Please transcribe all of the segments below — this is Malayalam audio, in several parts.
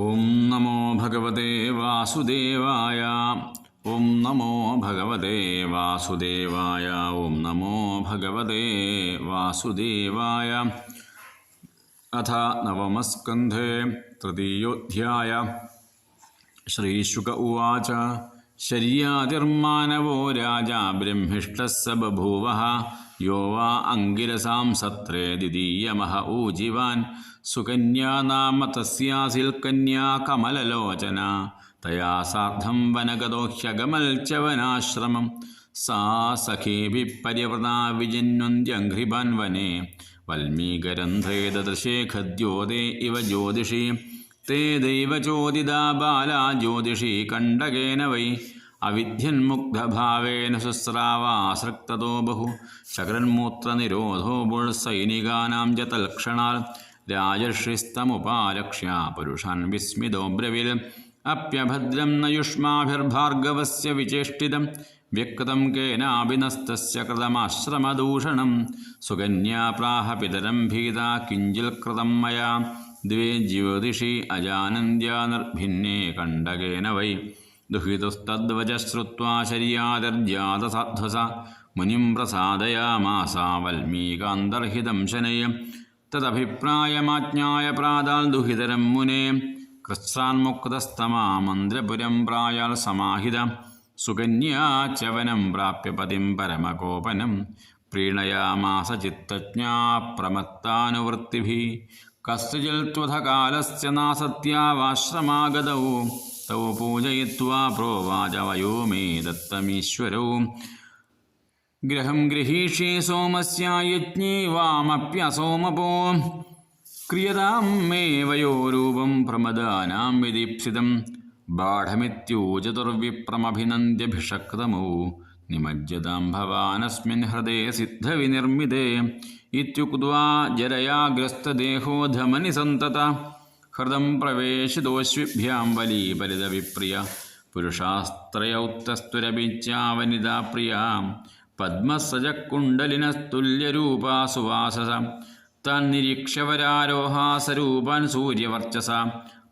ഓം നമോ ഭഗവതേ വാസുദേവായ ഓം നമോ ഭഗവതേ വാസുദേവായ ഓം നമോ ഭഗവതേ വാസുദേവായ. അഥ നവമസ്കന്ധേ തൃതീയോധ്യായ ശ്രീശുക ഉവാച. ശര്യാതിർമാനവോ രാജാ ബ്രഹ്മിഷ്ട സ ബഭൂവ യോ വാ അങ്കിരസാം സത്രേ ദ്വിതീയമഹ ഊജിവാൻ. സുകന്യാ നാമ തസ്യാസിൽ കന്യാ കമലലോചന. തയാ സാർദ്ധം വനഗതോ ഹ്യഗമൽ ച വനാശ്രമം സാ സഖേഭി പരിവൃതാ വിജന്വന്ത്യഘ്രിഭാൻ വനേ. വൽമീകരന്ധ്രേ ദദൃശേ ഖദ്യോതേ ഇവ ജ്യോതിഷി. തേ ദൈവചോദിതാ ബാലാ ജ്യോതിഷി കണ്ടകേന വൈ. അവിദ്യന്മുഗ്ധഭാവേന ശുസ്രാവാസൃക്തതോ ബഹു. ശകരന്മൂത്രനിരോധോ സൈനികാനാം ച തൽക്ഷണാൽ. രാജർഷിസ്തമുപാലക്ഷ്യ പുരുഷാൻ വിസ്മിതോ ബ്രവിൽ. അപ്യഭദ്രം നയുഷ്മാഭിർഭാർഗവസ്യ വിചേഷ്ടിതം. വ്യക്തം കേനാഭിനസ്തസ്യ കൃതമാശ്രമദൂഷണം. സുകന്യാ പ്രാഹ പിതരം ഭീത കിഞ്ചിൽ കൃതം മയാ. ദ്വേ ജ്യോതിഷി अजानन्द्या നിർഭിന്നേ കണ്ടകേന വൈ. ദുഹിതുസ്തദ്വച ശ്രുത്വാ ശര്യാതിർജാതസാധ്വസ മുനിം പ്രസാദയാമാസ വൽമീകാന്തർഹിതം ശനയ. തദഭിപ്രായമാജ്ഞായ പ്രാതാൽ ദുഹിതരം मुने കൃത്സാൻമുക്തസ്തമാ മന്ത്രപുരം പ്രായാൽ സമാഹിത. സുകന്യാ ചവനം പ്രാപ്യ പതിം പരമകോപനം. പ്രീണയാമാസ ചിത്തജ്ഞാ പ്രമത്താനുവൃത്തിഭി. കസ്യജിൽ ത്വഥകാലസ്യ നാസത്യാവാശ്രമാഗതൗ. തൗ പൂജയിത്വാ പ്രോവാച വയോ മേ ദത്തമീശ്വരൗ. ഗ്രഹം ഗൃഹീഷേ സോമസ്യായജ്ഞേ വാമപ്യസോമപോ. ക്രിയതാം മേ വയോരൂപം പ്രമദാനാം വിദീപ്സിതം. ബാഢമിത്യൂചതുർവിപ്രമഭിനന്ദ്യഭിഷക്തമൗ നിമജ്ജതാം ഭവാനസ്മിൻ ഹൃദയ സിദ്ധവിനിർമ്മിതേ. ഇത്യുക്വാ ജരയാഗ്രസ്തദേഹോ ധമനി സന്തത. ഹൃദം പ്രവേശിതോശ്വിഭ്യാം വലീപരിതവിപ്രിയ പുരുഷാസ്ത്രയൗത്തസ്തുരഭിച്ചാവനിതാ പ്രിയ. പദ്മസജക്കുണ്ടലിനസ്തുല്യരൂപാ സുവാസസ. തന്നിരീക്ഷവരാരോഹാസരൂപാൻ സൂര്യവർച്ചസ.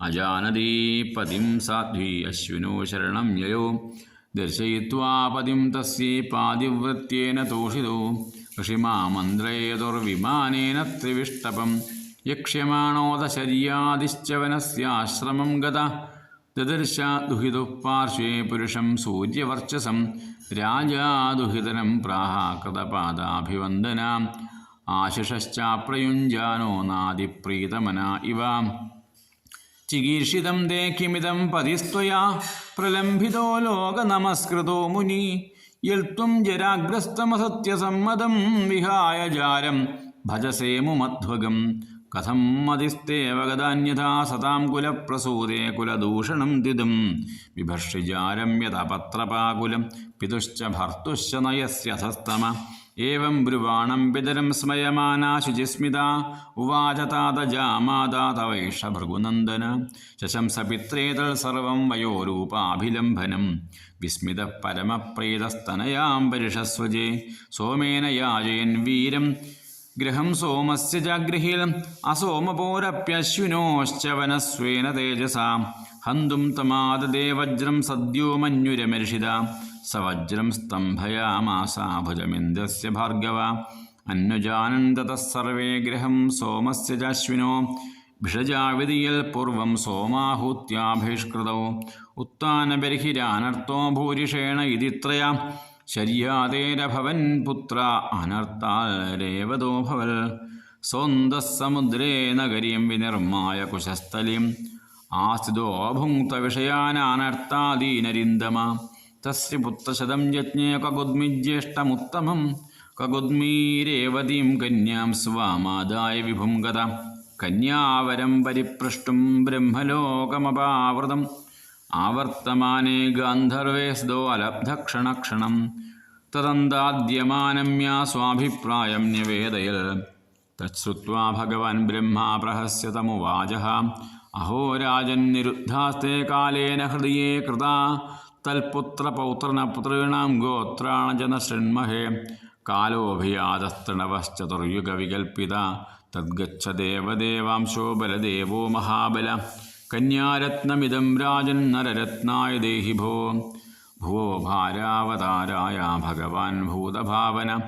അജാനദീപതിം സാധ്വി അശ്വിനോ ശരണം യയോ. ദർശയിത്വാ പതിം തസ്യൈ പാതിവൃത്യേന തോഷിതോ. ഋഷിമാമന്ത്രേതുർവിമാനേന ത്രിവിഷ്ടപം. യക്ഷ്യമാണോദശര്യാദിശ്ചവനസ്യാശ്രമം ഗത. ദദർശ ദുഹിതു പാർശ്വേ പുരുഷം സൂര്യവർച്ചസം. രാജാ ദുഹിതരം പ്രാഹ കൃതപാദാഭിവന്ദന ആശിഷശ്ചാപ്രയുഞ്ജാനോ നാദിപ്രീതമന ഇവ. ചികീർഷിതം ദേഹിമിതം പതിസ്ത്വയാ പ്രലംഭിതോ ലോകനമസ്കൃതോ മുനി. യൽത്വം ജരാഗ്രസ്തമസത്യസമ്മതം വിഹായ ജാരം ഭജസേ മുമധ്വഗം. കഥം മതിസ്തേവഗതാന്യഥാ സതാം കുലപ്രസൂതേ കുലദൂഷണം ദിദം. വിഭർഷിജാരം യഥപത്രപാകുലം പിതുശ്ച ഭർത്തുശ്ച നയസ്യഥസ്തമ ഏവം ബ്രുവാണം പിതരം സ്മയമാനാ ശുചിസ്മിത ഉവാച താതജാമാതാ തവൈഷ ഭൃഗുനന്ദന. ശശംസ പിത്രേതൾ സർവം വയോരൂപാഭിലംഭനം വിസ്മിത പരമപ്രീതസ്തനയാം പരിഷസ്വജേ. സോമേന യാജയൻ വീരം. ഗൃഹം സോമസ് ജാഗ്രഹീൽ അസോമപോരപ്യശ്വിനോശ്ച വനസ്വേന തേജസാ. ഹന്തും തമാദദേ വജ്രം സദ്യോ മഞ്ഞുരമർഷിത വജ്രം സ്തംഭയാമാസ ഭുജമിന്ദ്രസ്യ ഭാർഗവ. അന്നുജാനന്ദതഃ സർവേ ഗൃഹം സോമസ്യ ജാശ്വിനോ. ഭിഷജാവിധിയൽ പൂർവം സോമാഹൂത്യാഭിഷ്കൃതൗ. ഉത്താനബർഹിരാനർത്ഥോ ഭൂരിഷേണ ഇതിത്രയ. ശര്യാതേരഭവൻ പുത്ര അനർത്താൽ രേവതോ ഭവൽ. സ്വന്തഃ സമുദ്രേ നഗരീം വിനിർമായ കുശസ്ഥലിം. ആസ്ഥിതോ ഭുങ്ക്തവിഷയാനനർത്താദീനരിന്ദമ തസ്യ പുത്രശതം യജ്ഞേ കഗുദ്മിജ്യേഷ്ടമുത്തമം കഗുദ്മീരേവതീം കന്യാം സ്വാമാദായ വിഭും ഗത കന്യാവരം പരിപൃഷ്ടും ബ്രഹ്മലോകമപാവൃതം ആവർത്തമാനേ ഗാന്ധർവേസ്തോ അലബ്ധക്ഷണക്ഷണം തദന്താദ്യമാനമ്യാ സ്വാഭിപ്രായം ന്യവേദയൽ തത്ശ്രുത്വാ ഭഗവാൻ ബ്രഹ്മാ പ്രഹസ്യതമുവാച അഹോ രാജന്നിരുദ്ധാസ്തേ കാലേന ഹൃദയേ കൃതാ തൽപുത്രപൗത്രനപുത്രീണാം ഗോത്രാണജന ശൃണ്മഹേ കാലോഭിയാതസ്തൃണവശ്ചതുർയുഗവികൽപ്പിത തദ്ഗച്ഛ ദേവദേവാംശോ ബലദേവോ മഹാബല. കന്യാരത്നമിതം രാജൻ നരരത്നായ ദേഹി ഭോ ഭുവോ ഭാരാവതാരായ ഭഗവാൻ ഭൂതഭാവന.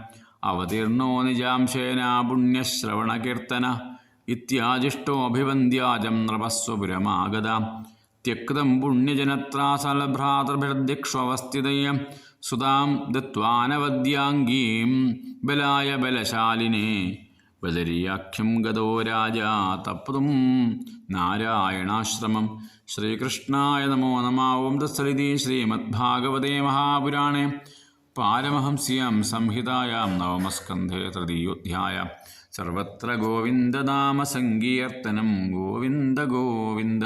അവതീർണോ നിജാംശേന പുണ്യശ്രവണകീർത്തന. ഇത്യാജിഷ്ടോഭിവന്ദ്യാജം നൃപസ്വപുരമാഗത. त्यक्तं पुण्यजनत्रासलभ्रातृभिर्दिक्ष्वस्थितय सुतां दत्त्वानवद्याङ्गीं बलाय बलशालिने बदर्याख्यं गदो राजा तप्तुं नारायणाश्रमं श्रीकृष्णाय नमो नमः ॐ तत्सलिति श्रीमद्भागवते महापुराणे पारमहंस्यां संहितायां नवमस्कन्धे तृतीयोऽध्याय सर्वत्र गोविन्दनामसङ्कीर्तनं गोविन्द गोविन्द